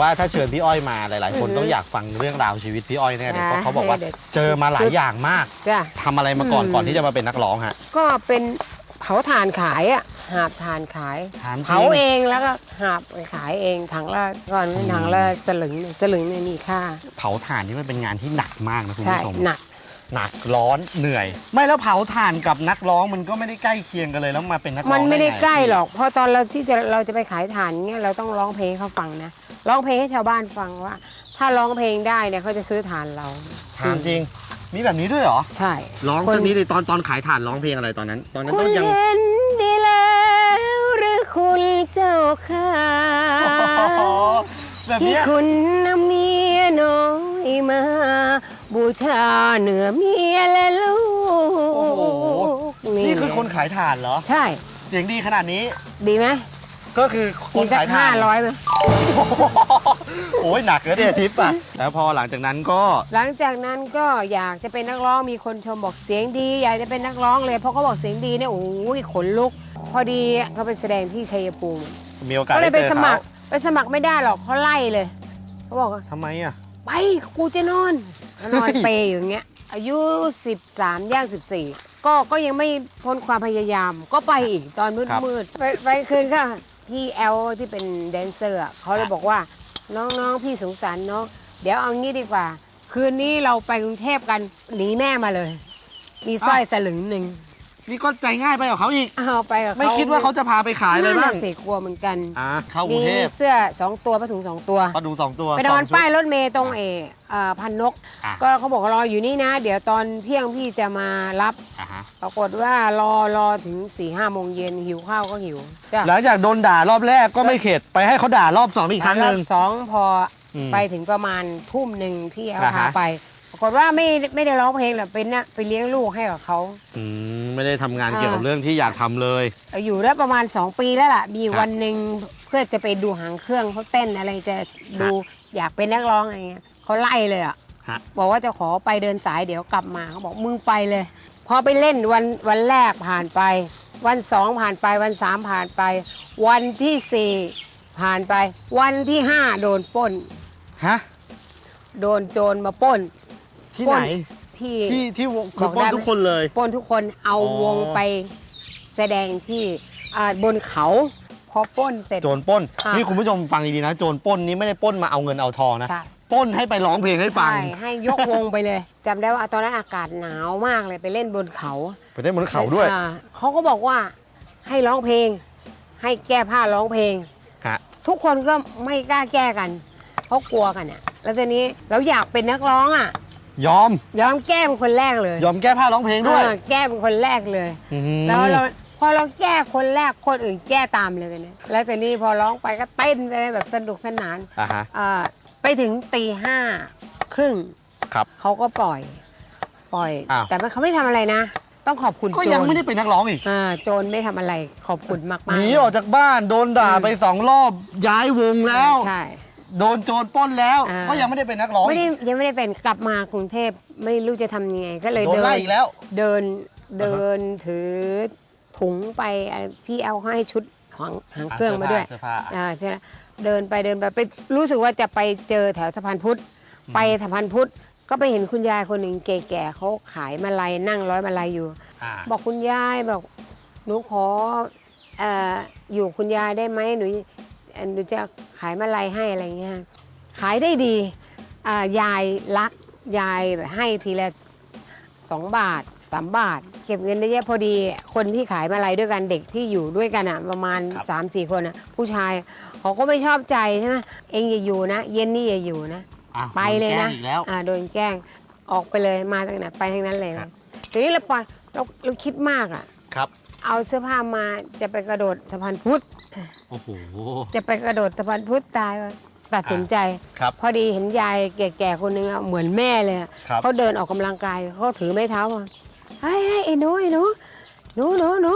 ว่าถ้าเชิญพี่อ้อยมาหลาย ๆ คนอือฮึต้องอยากฟังเรื่องราวชีวิตพี่อ้อยแน่เลยอ่าเพราะเขาบอกว่าเดี๋ยวเจอมาหลายอย่างมากจ้ะ ทำอะไรมาก่อนอืมก่อนที่จะมาเป็นนักร้องฮะ ก็เป็นเผาถ่านขายอะหาบถ่านขาย ถามจริง เผาเองแล้วก็หาบไปขายเองถังละก่อนถังละสลึงสลึงเนี่ยมีค่า เผาถ่านนี่มันเป็นงานที่หนักมากนะคุณใช่ผู้ชม หนัก หนักร้อนเหนื่อย ไม่แล้วเผาถ่านกับนักร้องมันก็ไม่ได้ใกล้เคียงกันเลยแล้วมาเป็นนักร้องมันไม่ได้งใกล้หรอก เพราะตอนเราที่จะเราจะไปขายถ่านเนี่ยเราต้องร้องเพลงให้เขาฟังนะร้องเพลงให้ชาวบ้านฟังว่า ถ้าร้องเพลงได้เนี่ยเขาจะซื้อถ่านเราถามจริง มีแบบนี้ด้วยเหรอใช่ร้องคนสักนิดดิตอนตอนขายถ่านร้องเพลงอะไรตอนนั้น ตอนนั้นคุต้ณองยัง เห็นดีแล้วหรือคุณเจ้าค่ะ แบบที่เนี้ยคุณนำเมียน้อยมา บูชาเหนือเมียและลูกโอ้โห นี่คือคนไงขายถ่านเหรอ ใช่ เสียงดีขนาดนี้ ดีไหมก็คือคอีนกสักขายถ่าห้านร้อยไหมโอ้ยหนักเลยเนี่ยทิปอะ แล้วพอหลังจากนั้นก็หลังจากนั้นก็อยากจะเป็นนักร้องมีคนชมบอกเสียงดี อยากจะเป็นนักร้องเลยเพราะเขาบอกเสียงดีเนี่ยโอ้ยขนลุก พอดีเขาไปแสดงที่ชัยภูมิมีโอกาสก็เลยไปด้จอสมัครเขาไปสมัครไม่ได้หรอกเขาไล่เลยเขาบอกว่าทำไมอะ ไปกูจะนอนก็นอนเปรย์อยู่อย่างเงี้ย อายุ 13 ย่าง 14 ก็ก็ยังไม่พ้นความพยายาม ก็ไปอีกตอนมืดครับมืดไปไปคืนค่ะพี่แอลที่เป็นแดนเซอร์อะเขาเลยบอกว่า น้องๆ พี่สงสารน้อง เดี๋ยวเอางี้ดีกว่า คืนนี้เราไปกรุงเทพกันหนีแม่มาเลย มีสร้อยสลึงหนึ่ง นี่ก็ใจง่ายไปกับเขาอีก เอาไปกับเขาไม่คิดว่าเขาจะพาไปขายเลยนั่นบ้าน่ะงสิกลัวเหมือนกันอะเข้ากรุมีงเทพเสื้อสองตัวผ้าถุงสองตัว ปลาดูสองตัวไปนอนสงชุด ป้ายรถเมย์ตรงเออเอ่อพันนก อะ ก็เขาบอกว่ารออยู่นี่นะ เดี๋ยวตอนเที่ยงพี่จะมารับ อะฮะ Ah, ปรากฏว่ารอรอถึง4ี่ห้าโมงเย็นหิวข้าวก็หิวจ้ะหลังจากโดนด่ารอบแรกก็ไม่เข็ดไปให้เขาด่ารอบสองอีกครั้งหนึ่งรอบสองพออมไปถึงประมาณทุ่มหนึ่งพี่เอาอ่าฮะพาไปปรา กฏว่าไม่ไม่ได้ร้องเพลงหรอกเป็นนะไปเลี้ยงลูกให้กับเขา อืมไม่ได้ทำงานอ่า เกี่ยวกับเรื่องที่อยากทำเลย อยู่ได้ประมาณ 2 ปีแล้วล่ะ มีครับวันหนึ่งเพื่อจะไปดูหางเครื่องเขาเต้นอะไรจะดูอยากเป็นนักร้องอะไรเงี้ยเขาไล่เลยอะฮะ บอกว่าจะขอไปเดินสายเดี๋ยวกลับมาเขาบอกมึงไปเลย พอไปเล่นวันวันแรกผ่านไป วันสองผ่านไปวันสามผ่านไป วันที่สี่ผ่านไป วันที่ห้าโดนปล้น ฮะโดนโจรมาปล้น ที่ไหน ที่ที่ที่วงบคืออกปล้นได้ไหม ทุกคนเลยปล้นทุกคนเอาอ๋อ วงไปแสดงที่อ่าบนเขา พอปล้นเสร็จ โจรปล้น ค่ะ นี่คุณผู้ชมฟังดีๆนะ โจรปล้นนี้ไม่ได้ปล้นมาเอาเงินเอาทองนะ ใช่ปล้นให้ไปร้องเพลงให้ฟัง ใช่ให้ยกวงไปเลยจำได้ว่าตอนนั้นอากาศหนาวมากเลยไปเล่นบนเขา ไปได้บนเขาด้วยอ่าเขาก็บอกว่าให้ร้องเพลง ให้แก้ผ้าร้องเพลง ฮะ ทุกคนก็ไม่กล้าแก้กัน เพราะกลัวกันอะ แล้วทีนี้เราอยากเป็นนักร้องอะ ยอม ยอมแก้เป็นคนแรกเลยยอมแก้ผ้าร้องเพลงด้วย เออแก้เป็นคนแรกเลย อืม แล้วเราพอเราแก้คนแรกคนอื่นแก้ตามเลยกันเนี่ยแล้วทีนี้พอร้องไปก็เต้นไปแบบสนุกสนานอะฮะอ่าไปถึงตีห้าครึ่งครับ เขาก็ปล่อย ปล่อย อ้าว แต่มันเขาไม่ทำอะไรนะ ต้องขอบคุณก็โจรยังไม่ได้เป็นนักร้องอีกอ่าโจรไม่ทำอะไรขอบคุณมากหมากนีออกจากบ้านโดนด่าไปสองรอบย้ายวงแล้ว ใช่ โดนโจรปล้นแล้ว อ่า ก็ยังไม่ได้เป็นนักร้องไม่ได้อีกยังไม่ได้เป็นกลับมากรุงเทพไม่รู้จะทำยังไงก็เลยโดนเดิไล่นอีกแล้ว เดินเดินถือถุงไปอะพี่เอาให้ชุดหางหางเครื่องมาด้วยเสื้อผ้าอ่าใช่ไหมเดินไปเดินไปไปรู้สึกว่าจะไปเจอแถวสะพานพุทธไปสะพานพุทธก็ไปเห็นคุณยายคนหนึ่งแก่ๆเขาขายมาลัยนั่งร้อยมาลัยอยู่ อ่าบอกคุณยายบอกหนูขอเอ่ออยู่คุณยายได้ไหมหนูเอ่อ หนูจะขายมาลัยให้อะไรเงี้ยขายได้ดีอ่ายายรักยายแบบให้ทีละสองบาทสามบาท เก็บเงินได้เยอะพอดีคนที่ขายมาลัยด้วยกันเด็กที่อยู่ด้วยกันอะประมาณครับ3ามสี่คนอะผู้ชายเขาก็ไม่ชอบใจใช่ไหมเองอย่าอยู่นะ เย็นนี่อย่าอยู่นะอะไปเลยนะโดแกงอีกแล้วอ่าโดนแกล้งออกไปเลยมาทางไหนไปทางนั้นเลยครันะบทีนี้เราปล่อยเราเราคิดมากอะครับ เอาเสื้อผ้ามาจะไปกระโดดสะพานพุทธ โอ้โห จะไปกระโดดสะพานพุทธตายว่ะตัดสินใจ ครับพอดีเห็นยายแก่ๆคนนึงอะเหมือนแม่เลยอะครับ เขาเดินออกกำลังกายเขาถือไม้เท้ามาเฮ้ยเฮ้ยไอ้หนูไอ้หนูหนูหนูหนู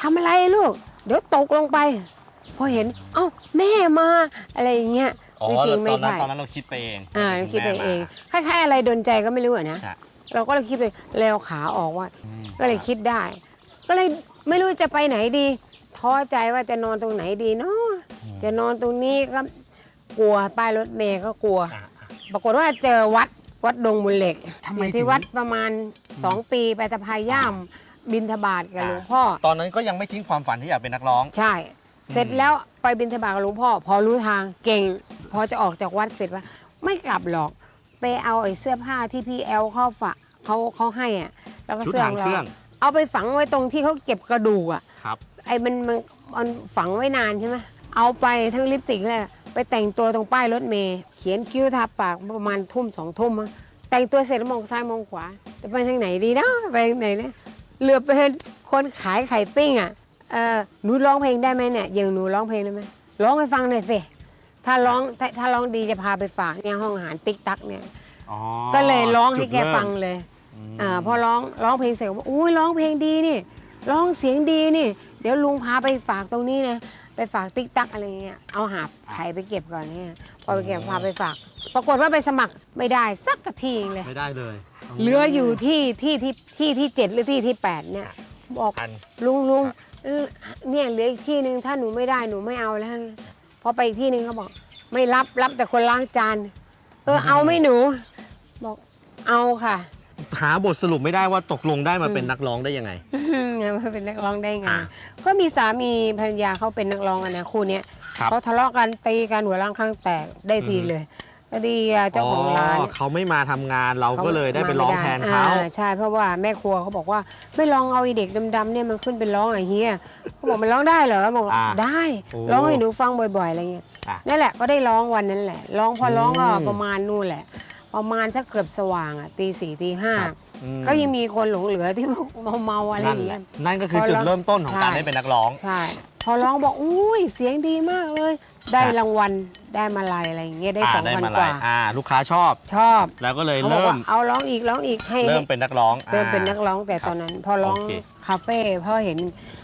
ทำอะไรลูก เดี๋ยวตกลงไป พอเห็น เอ้าแม่มาอะไรอย่างเงี้ยอ๋อจริงๆไม่ตอนนั้นใช่ ตอนนั้นเราคิดไปเองอ่าคิดไปณแม่เองมาคล้ายๆอะไรโดนใจก็ไม่รู้อะนะฮะเราก็เลยคิดไปเลวขาออกว่า อืมก็เลยคิดได้ ก็เลย ไม่รู้จะไปไหนดีท้อใจว่าจะนอนตรงไหนดีเนาะจะนอนตรงนี้ก็กลัวป้ายรถเมย์ก็กลัวอะปรากฏว่าเจอวัดวัดดงมูลเหล็กทำไมอยู่ถึที่งวัดประมาณ2ปีไปตะพายย่ามบินทบาทกับหลวงพ่อ ตอนนั้นก็ยังไม่ทิ้งความฝันที่อยากเป็นนักร้อง ใช่ เสร็จแล้วไปบินทบาทกับหลวงพ่อ พอรู้ทางเก่ง พอจะออกจากวัดเสร็จว่า ไม่กลับหรอก ไปเอาไอ้เสื้อผ้าที่พี่แอลเขาฝากเขาเขาให้อะแล้วก็ชุดเสื้อหาขงองเครื่เราอง เอาไปฝังไว้ตรงที่เขาเก็บกระดูกอะครับ ไอ้มันมันมันฝังไว้นานใช่ไหมเอาไปทั้งลิปสติกเลยไปแต่งตัวตรงป้ายรถเมย์เขียนคิ้วทาปากประมาณทุ่มสองทุ่มมั้งแต่งตัวเสร็จแล้วมองซ้ายมองขวาจะไปทางไหนดีนะไปทางไหนเนี่ยเหลือไปเห็นคนขายไข่ปิ้งอะเออหนูร้องเพลงได้ไหมเนี่ยอย่างหนูร้องเพลงได้ไหมร้องให้ฟังหน่อยสิถ้าร้องถ้าถ้าร้องดีจะพาไปฝากเนี่ยห้องอาหารติ๊กตักเนี่ย อ๋อก็เลยร้องให้แกจุดเริ่มฟังเลยม อ่าพอร้องร้องเพลงเสร็จก็บอกอุ้ยร้องเพลงดีนี่ ร้องเสียงดีนี่ เดี๋ยวลุงพาไปฝากตรงนี้นะไปฝากติ๊กตักอะไรเงี้ยเอาหาบไข่ไปเก็บก่อนเนี่ยพอไปเก็บพาไปฝาก ปรากฏว่าไปสมัครไม่ได้สักกะทีเลย ไม่ได้เลยเหลืออยู่ที่ที่ที่ที่ที่เจ็ดหรือที่ที่แปดเนี่ย บอกอัน ลุงลุงเออเนี่ยเหลืออีกที่หนึ่งถ้าหนูไม่ได้หนูไม่เอาแล้วพอไปอีกที่หนึ่งเขาบอก ไม่รับรับแต่คนล้างจานเออเอาไหม่หนู บอกเอาค่ะ หาบทสรุปไม่ได้ว่าตกลงได้มาเป็นนักร้องได้ยังไงอืมมาเป็นนักร้องได้ไง อ่าก็มีสามีภรรยาเขาเป็นนักร้องกันนะคู่เนี้ยครับ เขาทะเลาะกันตีกันหัวล้างข้างแตกได้ทีเลยพอดีอะเจ้าของร้าน เขาไม่มาทำงานเราก็เลยได้ไปร้องแทนเขา อ่ใช่เพราะว่าแม่ครัวเขาบอกว่าไม่ลองเอาไอ้เด็กดำๆเนี่ยมันขึ้นเป็นร้องหน่อยเฮียเขาบอกมันร้องได้เหรอบอกว่าอ่าได้โอ้ร้องให้หนูฟังบ่อยๆอะไรเงี้ยอะนั่นแหละก็ได้ร้องวันนั้นแหละร้องพอร้องก็อืม ประมาณนู่นแหละ ประมาณสักเกือบสว่างอะตีสี่ตีห้าครับ อืมก็ยังมีคนหลงเหลือที่เมาๆอะไรอนั่นย่างแหเงี้ละย นั่นก็คือพอจุดเราเริ่มต้นของการใช่ ได้เป็นนักร้อง ใช่ พอร้องบอกอุ้ยเสียงดีมากเลย ได้ครับรางวัลได้มาลัยอะไรอย่างเงี้ยได้อ่าสองได้พันมากเลว่า ยอ่า ลูกค้าชอบ ชอบแล้วก็เลยเขาบอกเริ่ม ว่าเอาร้องอีกร้องอีกให้เริ่มเป็นนักร้องเริ่มเป็นนักอ่าร้องแต่ตอนนั้น พอร้องโอเคคาเฟ่พอเห็น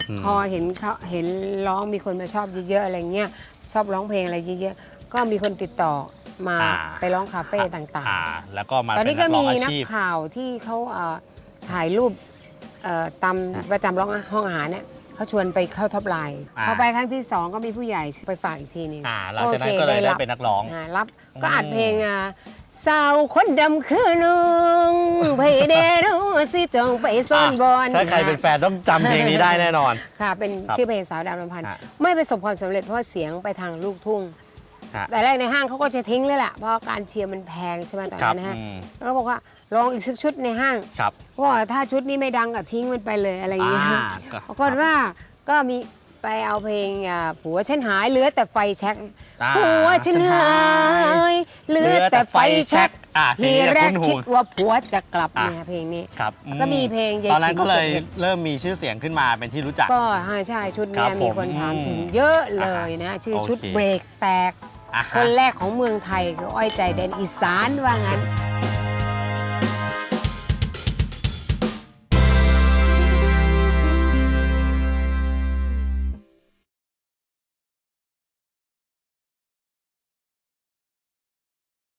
อืม พอเห็นเขาเห็นร้องมีคนมาชอบเยอะๆอะไรเงี้ยชอบร้องเพลงอะไรเยอะๆก็มีคนติดต่อ มาอ่า ไปร้องคาเฟ่ต่างอ่า แล้วก็มาๆ ตอนเป็นนี้นัก็กร้อมีงอานักชีพ ข่าวที่เขาเอ่อถ่ายรูปเอ่อตามประจำร้องห้องอาหารเนี่ยเขาชวนไปเข้าท็อปไลน์อ่า พอไปครั้งที่สองก็มีผู้ใหญ่ไปฝากอีกทีหนึง อ่าหลังจากนั้นก็เลยได้เป็นนักร้องารับก็อืมอัดเพลงอะสาวคนดำคือลุงไปเดรู้สิจงไปซ่อนบอลถ้าใครเป็นแฟนต้องจำเพลงนี้ได้แน่นอน ค่ะเป็นครับชื่อเพลงสาวดำลำพันธ์ฮะไม่ประสบความสำเร็จเพราะเสียงไปทางลูกทุ่ง ฮะ แต่แรกในห้างเขาก็จะทิ้งเลยแหละเพราะการเชียร์มันแพงใช่ไหมตอนครับนั้นนะฮะอืมแล้วก็บอกว่าลองอีกสักชุดในห้างครับเพราะว่าถ้าชุดนี้ไม่ดังก็ทิ้งมันไปเลยอะไรอย่างเงี้ยอ่าก็ปรากฏว่าก็มีไปเอาเพลงอ่าผัวฉันหายเหลือแต่ไฟแช็กอ่าผัวฉันหายเหลือแต่ไฟแช็กอ่าเพลทีงนี้จะแรกคุ้นหูคิดว่าผัวจะกลับอะเนี่ยเพลงนี้ ครับก็มีเพลงยายตอนนั้นฉิมก็เลยเก็บเห็ด เริ่มมีชื่อเสียงขึ้นมาเป็นที่รู้จัก ก็ใช่ใช่ชุดครัเนี้บยมีคนผมถามถึงอืมเยอะเลยนะ ชื่อโอเคชุดเบรกแตกอะ คนแรกของเมืองไทยคืออ้อยใจแดนอีสานว่างั้น